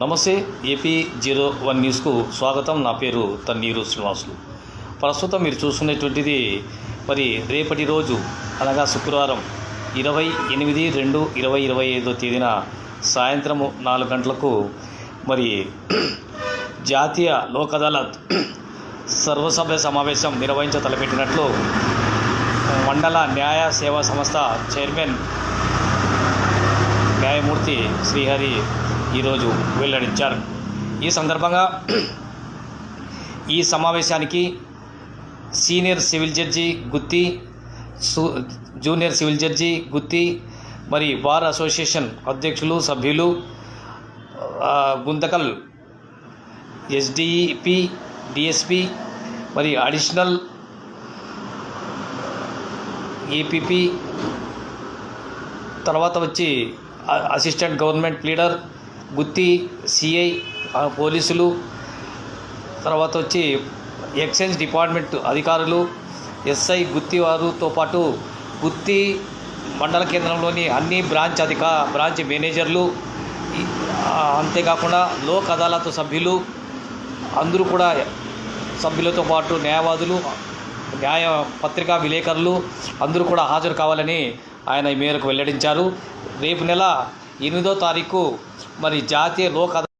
నమస్తే AP zero one న్యూస్కు స్వాగతం. నా పేరు తన్నీరు శ్రీనివాసులు. ప్రస్తుతం మీరు చూస్తున్నటువంటిది మరి రేపటి రోజు అనగా శుక్రవారం ఇరవై ఎనిమిది రెండు ఇరవై ఇరవై ఐదో తేదీన సాయంత్రము నాలుగు గంటలకు మరి జాతీయ లోక్ అదాలత్ సర్వసభ్య సమావేశం నిర్వహించ తలపెట్టినట్లు మండల న్యాయ సేవా సంస్థ చైర్మన్ న్యాయమూర్తి శ్రీహరి ఈరోజు వెల్లడించారు. ఈ సందర్భంగా ఈ సమావేశానికి senior civil judge Gooty junior civil judge Gooty మరి బార్ అసోసియేషన్ అధ్యక్షులు సభ్యులు గుంతకల్ ఎస్డిపి డిఎస్పి మరి అడిషనల్ ఏపీపీ తర్వాత వచ్చి assistant government leader Gooty CI పోలీసులు తర్వాత వచ్చి ఎక్సైజ్ డిపార్ట్మెంట్ అధికారులు ఎస్ఐ గుత్తి వారితో పాటు గుత్తి మండల కేంద్రంలోని అన్ని బ్రాంచ్ అధిక బ్రాంచ్ మేనేజర్లు అంతేకాకుండా లోక్ అదాలత్ సభ్యులు అందరూ కూడా సభ్యులతో పాటు న్యాయవాదులు న్యాయ పత్రికా విలేకరులు అందరూ కూడా హాజరు కావాలని ఆయన ఈ మేరకు వెల్లడించారు. రేపు నెల ఎనిమిదో తారీఖు మరి జాతీయ లోక్ అదాలత్